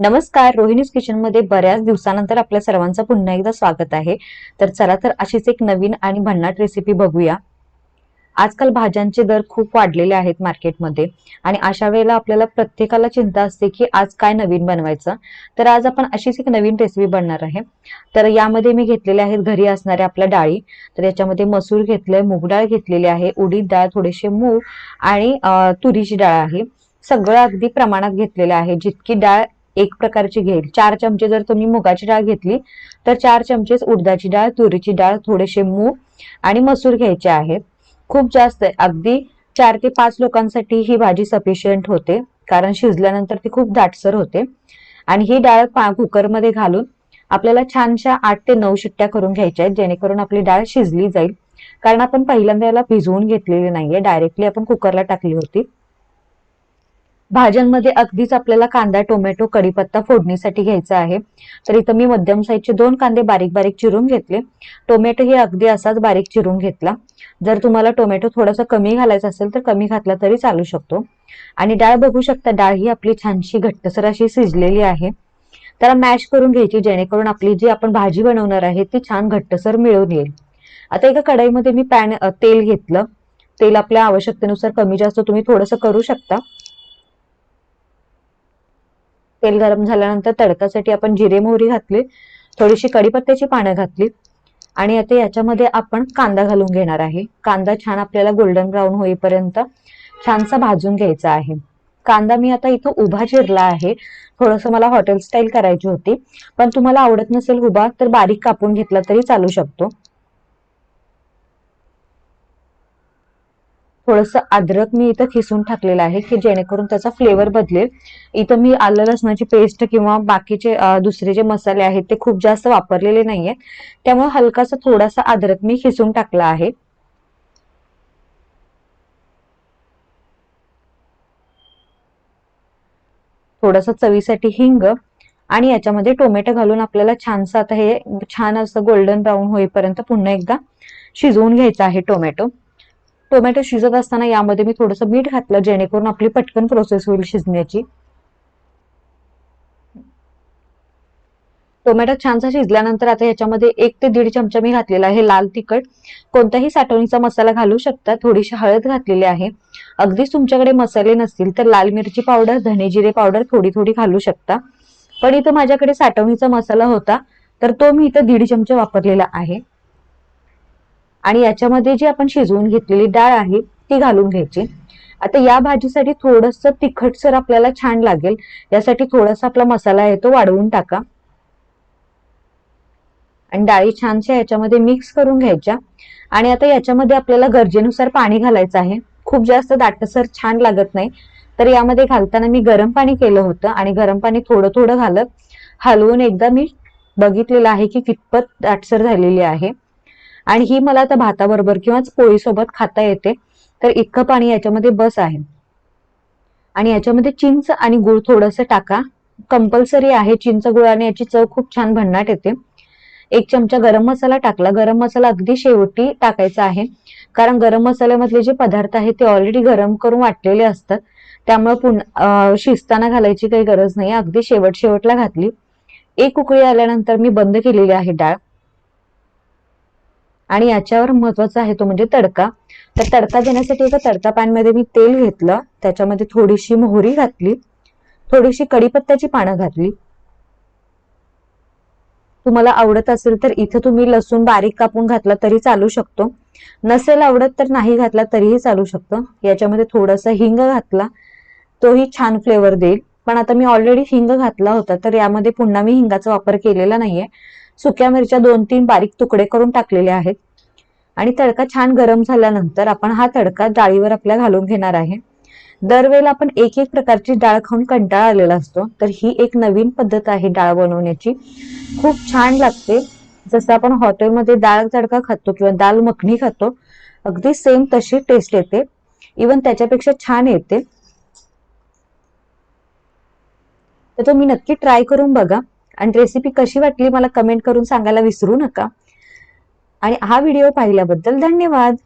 नमस्कार रोहिणीज किचनमध्ये बऱ्याच दिवसानंतर आपल्या सर्वांचं पुन्हा एकदा स्वागत आहे. तर चला तर अशीच एक नवीन आणि भन्नाट रेसिपी बघूया. आजकाल भाज्यांचे दर खूप वाढलेले आहेत मार्केटमध्ये आणि अशा वेळेला आपल्याला प्रत्येकाला चिंता असते की आज काय नवीन बनवायचं. तर आज आपण अशीच एक नवीन रेसिपी बनणार आहे. तर यामध्ये मी घेतलेले आहेत घरी असणाऱ्या आपल्या डाळी. तर याच्यामध्ये मसूर घेतलंय मूग डाळ घेतलेली आहे उडीद डाळ थोडेसे मूग आणि तुरीची डाळ आहे. सगळं अगदी प्रमाणात घेतलेलं आहे. जितकी डाळ एक प्रकारची घेईल. चार चमचे जर तुम्ही मुगाची डाळ घेतली तर चार चमचे उडदाची डाळ तुरीची डाळ थोडेसे मूग आणि मसूर घ्यायचे आहेत. खूप जास्त अगदी चार ते पाच लोकांसाठी ही भाजी सफिशियंट होते कारण शिजल्यानंतर ती खूप दाटसर होते. आणि ही डाळ पा कुकरमध्ये घालून आपल्याला छानशा आठ ते नऊ शिट्ट्या करून घ्यायच्या आहेत जेणेकरून आपली डाळ शिजली जाईल. कारण आपण पहिल्यांदा याला भिजवून घेतलेली नाहीये डायरेक्टली आपण कुकरला टाकली होती. भाज्यांमध्ये अगदीच आपल्याला कांदा टोमॅटो कढीपत्ता फोडणीसाठी घ्यायचा आहे. तर इथं मी मध्यम साईजचे दोन कांदे बारीक बारीक चिरून घेतले. टोमॅटो हे अगदी असाच बारीक चिरून घेतला. जर तुम्हाला टोमॅटो थोडासा कमी घालायचा असेल तर कमी घातला तरी चालू शकतो. आणि डाळ बघू शकता डाळ ही आपली छानशी घट्टसर अशी शिजलेली आहे. त्याला मॅश करून घ्यायची जेणेकरून आपली जी आपण भाजी बनवणार आहे ती छान घट्टसर मिळून येईल. आता एका कढईमध्ये मी पॅन तेल घेतलं. तेल आपल्या आवश्यकतेनुसार कमी जास्त तुम्ही थोडंसं करू शकता. तेल गरम झाल्यानंतर तडकासाठी आपण जिरे मोहरी घातली थोडीशी कढीपत्त्याची पानं घातली आणि आता याच्यामध्ये आपण कांदा घालून घेणार आहे. कांदा छान आपल्याला गोल्डन ब्राऊन होईपर्यंत छानसा भाजून घ्यायचा आहे. कांदा मी आता इथं उभा चिरला आहे. थोडंसं मला हॉटेल स्टाईल करायची होती. पण तुम्हाला आवडत नसेल उभा तर बारीक कापून घेतला तरी चालू शकतो. थोडंसं अद्रक मी इथं खिसून टाकलेलं आहे की जेणेकरून त्याचा फ्लेवर बदलेल. इथं मी आलं लसणाची पेस्ट किंवा बाकीचे दुसरे जे मसाले आहेत ते खूप जास्त वापरलेले नाहीये त्यामुळे हलकासा थोडासा अद्रक मी खिसून टाकला आहे. थोडंसं चवीसाठी हिंग आणि याच्यामध्ये टोमॅटो घालून आपल्याला छानसं आता हे छान असं गोल्डन ब्राऊन होईपर्यंत पुन्हा एकदा शिजवून घ्यायचं आहे टोमॅटो. टोमॅटो शिजत असताना यामध्ये मी थोडंसं मीठ घातलं जेणेकरून आपली पटकन प्रोसेस होईल शिजण्याची. टोमॅटो छानसा शिजल्यानंतर आता याच्यामध्ये एक ते दीड चमचा मी घातलेला आहे लाल तिखट. कोणताही साठवणीचा मसाला घालू शकता थोडीशी हळद घातलेली आहे. अगदीच तुमच्याकडे मसाले नसतील तर लाल मिरची पावडर धने जिरे पावडर थोडी थोडी घालू शकता. पण इथं माझ्याकडे साठवणीचा मसाला होता तर तो मी इथं दीड चमचा वापरलेला आहे. आणि याच्यामध्ये जी आपण शिजवून घेतलेली डाळ आहे ती घालून घ्यायची. आता या भाजीसाठी थोडस तिखटसर आपल्याला छान लागेल. यासाठी थोडासा आपला मसाला आहे तो वाढवून टाका. आणि डाळी छानशा याच्यामध्ये मिक्स करून घ्यायच्या. आणि आता याच्यामध्ये आपल्याला गरजेनुसार पाणी घालायचं आहे. खूप जास्त दाटसर छान लागत नाही. तर यामध्ये घालताना मी गरम पाणी केलं होतं आणि गरम पाणी थोडं थोडं घालत हलवून एकदा मी बघितलेलं आहे की कितपत दाटसर झालेली आहे. आणि ही मला आता भाताबरोबर किंवा पोळीसोबत खाता येते. तर इतकं पाणी याच्यामध्ये बस आहे. आणि याच्यामध्ये चिंच आणि गुळ थोडंसं टाका. कंपल्सरी आहे चिंच गुळाने याची चव खूप छान भन्नाट येते. एक चमचा गरम मसाला टाकला. गरम मसाला अगदी शेवटी टाकायचा आहे. कारण गरम मसाल्यामधले जे पदार्थ आहेत ते ऑलरेडी गरम करून वाटलेले असतात. त्यामुळे पुन्हा शिजताना घालायची काही गरज नाही. अगदी शेवट शेवटला घातली. एक उकळी आल्यानंतर मी बंद केलेली आहे डाळ. आणि याच्यावर महत्त्वाचा आहे तो म्हणजे तडका. तर तडका देण्यासाठी एका तडका पॅनमध्ये मी तेल घेतलं. त्याच्यामध्ये थोडीशी मोहरी घातली. थोडीशी कडीपत्त्याची पानं घातली. तुम्हाला आवडत असेल तर इथे तुम्ही लसूण बारीक कापून घातला तरी चालू शकतो. नसेल आवडत तर नाही घातला तरीही चालू शकतो. याच्यामध्ये थोडासा हिंग घातला. तोही छान फ्लेवर देईल. पण आता मी ऑलरेडी हिंग घातला होता. तर यामध्ये पुन्हा मी हिंगाचा वापर केलेला नाहीये. सुक्या मिरच्या दोन तीन बारीक तुकडे करून टाकलेले आहेत. आणि तडका छान गरम झाल्यानंतर आपण हा तडका डाळीवर आपल्या घालून घेणार आहे. दरवेळेला आपण एक एक प्रकारची डाळ खाऊन कंटाळा आलेला असतो. तर ही एक नवीन पद्धत आहे डाळ बनवण्याची. खूप छान लागते. जसं आपण हॉटेलमध्ये डाळ तडका खातो किंवा दाल मखनी खातो अगदी सेम तशी टेस्ट येते. इवन त्याच्यापेक्षा छान येते. तर तुम्ही नक्की ट्राय करून बघा. आणि रेसिपी कशी वाटली मला कमेंट करून सांगायला विसरू नका. आणि हा व्हिडिओ पाहिल्याबद्दल धन्यवाद.